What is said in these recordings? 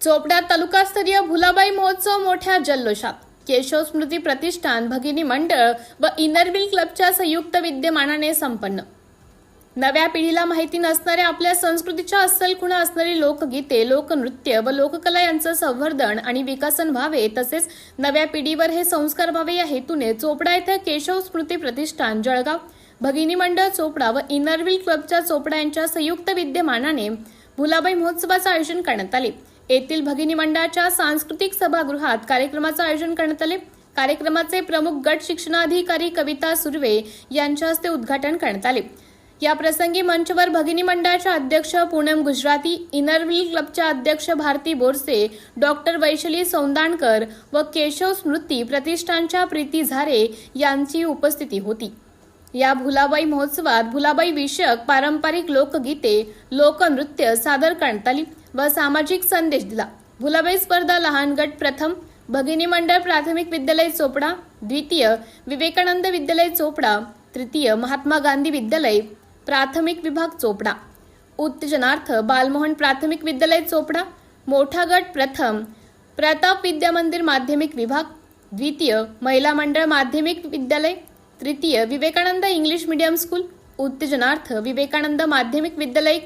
चोपडा तालुकास्तरीय भुलाबाई महोत्सव मोठ्या जल्लोषात. केशव स्मृती प्रतिष्ठान भगिनी मंडळ व इनरविल क्लबच्या संयुक्त विद्यमानाने संपन्न. नव्या पिढीला माहिती नसणाऱ्या आपल्या संस्कृतीच्या अस्सल खुणा असणारी लोकगीते लोकनृत्य व लोककला यांचं संवर्धन आणि विकसन व्हावे तसेच नव्या पिढीवर हे संस्कार व्हावे या हेतूने चोपडा येथे केशव स्मृती प्रतिष्ठान जळगाव भगिनी मंडळ चोपडा व इनरविल क्लबच्या चोपडा यांच्या संयुक्त विद्यमानाने भुलाबाई महोत्सवाचं आयोजन करण्यात आले. येथील भगिनी मंडळाच्या सांस्कृतिक सभागृहात कार्यक्रमाचं आयोजन करण्यात आले. कार्यक्रमाचे प्रमुख गट शिक्षणाधिकारी कविता सुर्वे यांच्या हस्ते उद्घाटन करण्यात आले. या प्रसंगी मंचवर भगिनी मंडळाच्या अध्यक्ष पूनम गुजराती इनरव्हील क्लबच्या अध्यक्ष भारती बोरसे डॉक्टर वैशली सौंदाणकर व केशव स्मृती प्रतिष्ठानच्या प्रीती झारे यांची उपस्थिती होती. या भुलाबाई महोत्सवात भुलाबाई विषयक पारंपरिक लोकगीते लोकनृत्य सादर करण्यात आली. व सामाजिक संदेश दिला. भुलाबाई स्पर्धा लहान गट प्रथम भगिनी मंडळ प्राथमिक विद्यालय चोपडा द्वितीय विवेकानंद विद्यालय चोपडा तृतीय महात्मा गांधी विद्यालय प्राथमिक विभाग चोपडा. उत्तेजनार्थ बालमोहन प्राथमिक विद्यालय चोपडा मोठा गट प्रथम प्रताप विद्या मंदिर माध्यमिक विभाग द्वितीय महिला मंडळ माध्यमिक विद्यालय तृतीय विवेकानंद इंग्लिश मीडियम स्कूल उत्तेजनार्थ विवेकानंद माध्यमिक विद्यालय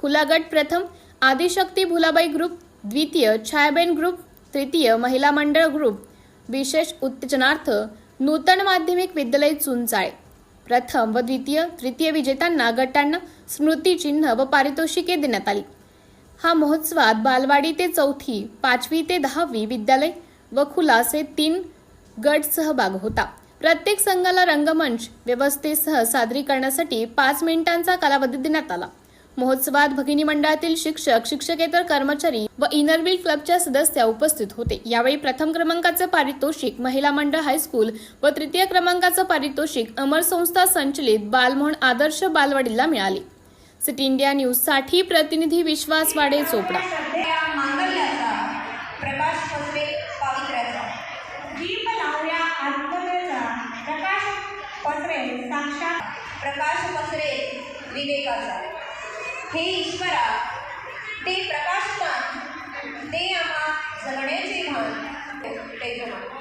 खुला गट प्रथम आदिशक्ती भुलाबाई ग्रुप द्वितीय छायाबेन ग्रुप तृतीय महिला मंडळ ग्रुप विशेष उत्तेजनार्थ नूतन माध्यमिक विद्यालय चुंचाळे. प्रथम व द्वितीय तृतीय विजेत्यांना गटांना स्मृतिचिन्ह व पारितोषिके देण्यात आली. हा महोत्सवात बालवाडी ते चौथी पाचवी ते दहावी विद्यालय व खुलासे तीन गट सहभाग होता. प्रत्येक संघाला रंगमंच व्यवस्थेसह सादरीकरणासाठी पाच मिनिटांचा कालावधी देण्यात आला. महोत्सवात भगिनी मंडळातील शिक्षक शिक्षकेतर कर्मचारी व इनरव्हील क्लबच्या सदस्या उपस्थित होते. यावेळी प्रथम क्रमांकाचं पारितोषिक महिला मंडळ हायस्कूल व तृतीय क्रमांकाचं पारितोषिक अमर संस्था संचलित बालमोहन आदर्श बालवाडीला मिळाले. सिटी इंडिया न्यूजसाठी प्रतिनिधी विश्वास वाडे चोपडा. प्रकाश पसरे विवेकाचा हे ईश्वरा ते प्रकाशमान ते आम्हा जगण्याचे भान ते जमा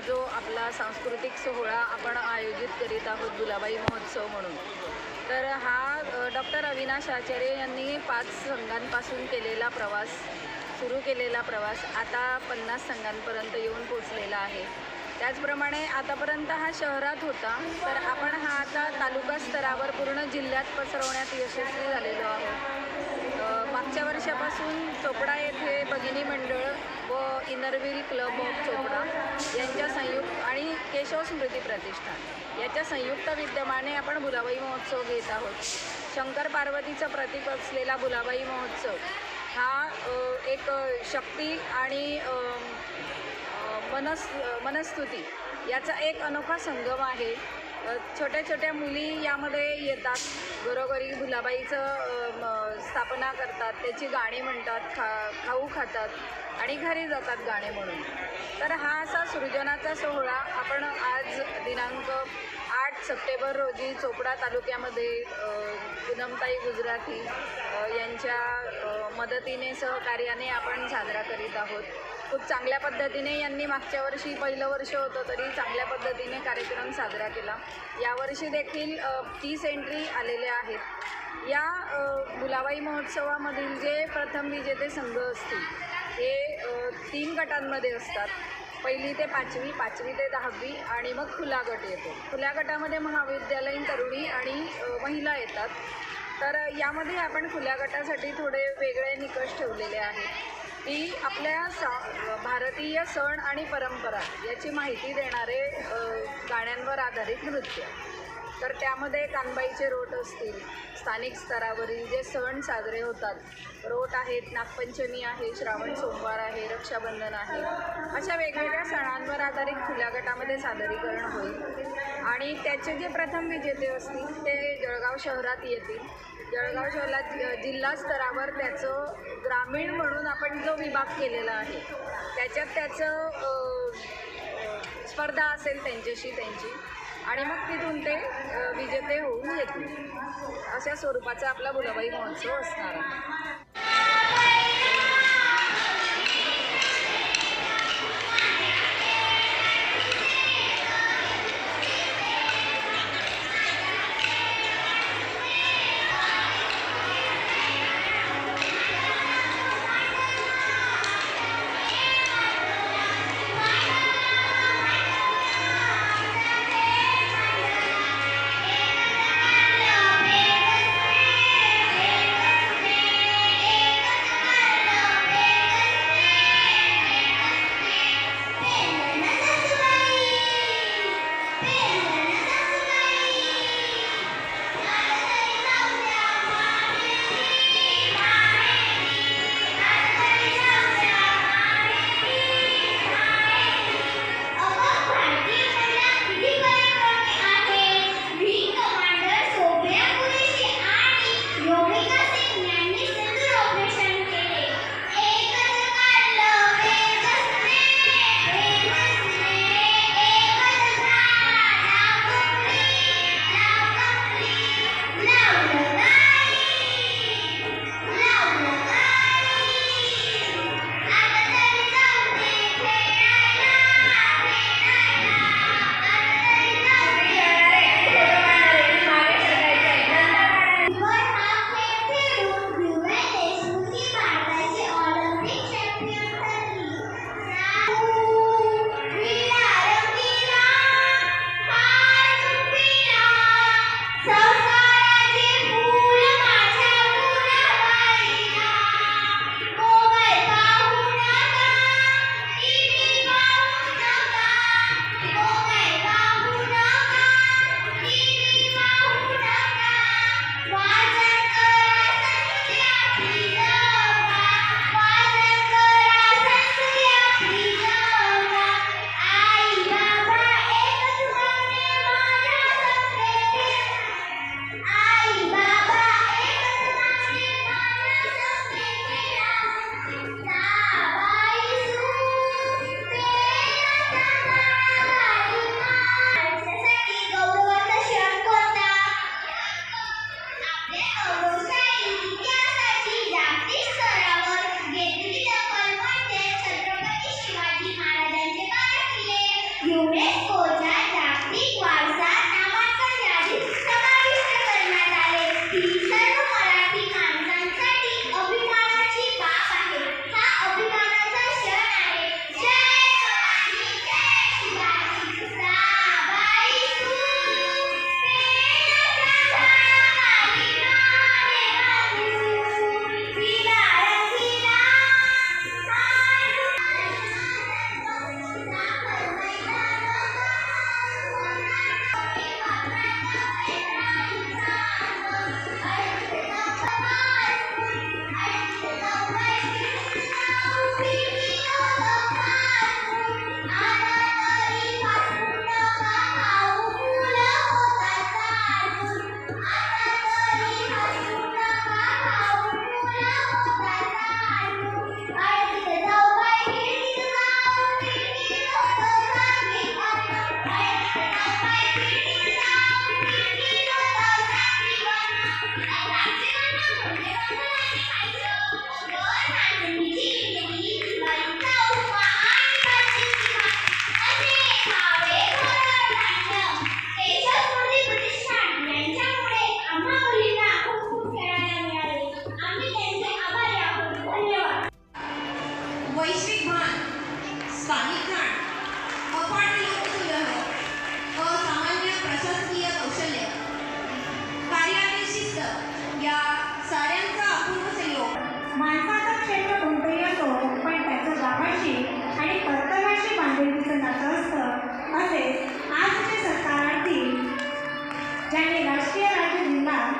हा सांस्कृतिक सोहळा आपण आयोजित करीत आहोत गुलाबाई महोत्सव म्हणून. तर हा डॉक्टर अविनाश आचार्य यांनी पाच संघांपासून केलेला प्रवास सुरू केलेला प्रवास आता पन्नास संघांपर्यंत येऊन पोचलेला आहे. त्याचप्रमाणे आतापर्यंत हा शहरात होता तर आपण हा आता तालुका स्तरावर पूर्ण जिल्ह्यात पसरवण्यात यशस्वी झालेलो आहोत. मागच्या चोपडा येथे भगिनी मंडळ व इनरव्हील क्लब ऑफ चोपडा यांच्या संयुक्त आणि केशव स्मृती प्रतिष्ठान याच्या संयुक्त विद्यमाने आपण बुलाबाई महोत्सव घेत आहोत. शंकर पार्वतीचं प्रतीक असलेला बुलाबाई महोत्सव हा एक शक्ती आणि मनस मनस्तुती याचा एक अनोखा संगम आहे. छोट्या छोट्या मुली यामध्ये येतात. घरोघरी भुलाबाईचं स्थापना करतात त्याची गाणी म्हणतात खा खाऊ खातात आणि घरी जातात गाणे म्हणून. तर हा असा सृजनाचा सोहळा आपण आज दिनांक आठ सप्टेंबर रोजी चोपडा तालुक्यामध्ये पूनमताई गुजराती यांच्या मदतीने सहकार्याने आपण साजरा करीत आहोत. खूप चांगल्या पद्धतीने यांनी मागच्या वर्षी पहिलं वर्ष होतं तरी चांगल्या पद्धतीने कार्यक्रम साजरा केला. यावर्षी देखील तीस एंट्री आलेल्या आहेत. या गुलाबाई महोत्सवामधील जे प्रथम विजेते संघ असतील हे तीन गटांमध्ये असतात. पहिली ते पाचवी पाचवी ते दहावी आणि मग खुला गट येतो. खुल्या गटामध्ये महाविद्यालयीन तरुणी आणि महिला येतात. तर यामध्ये आपण खुल्या गटासाठी थोडे वेगळे निकष ठेवलेले आहेत. की आपल्या सा भारतीय सण आणि परंपरा याची माहिती देणारे गाण्यांवर आधारित नृत्य. तर त्यामध्ये कानबाईचे रोट असतील स्थानिक स्तरावरील जे सण साजरे होतात रोट आहेत नागपंचमी आहे श्रावण सोमवार आहे रक्षाबंधन आहे. अशा वेगवेगळ्या सणांवर आधारित खुल्या गटामध्ये सादरीकरण होईल. आणि त्याचे जे प्रथम विजेते असतील ते जळगाव शहरात येतील. जळगाव शहरात जिल्हा स्तरावर त्याचं ग्रामीण म्हणून आपण जो विभाग केलेला आहे त्याच्यात त्याचं स्पर्धा असेल त्यांच्याशी त्यांची. आणि मग तिथून ते विजेते होऊन येतील. अशा स्वरूपाचा आपला बुलाबाई महोत्सव असणार आहे.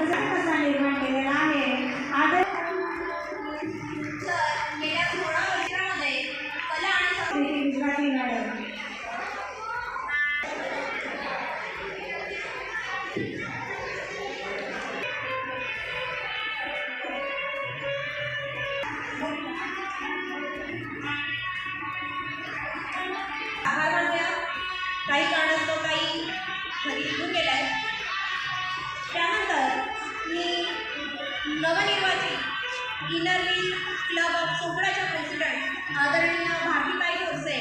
Because inner wheel club of चोपडाच्या president आदरणीय भारतीबाई खोडसे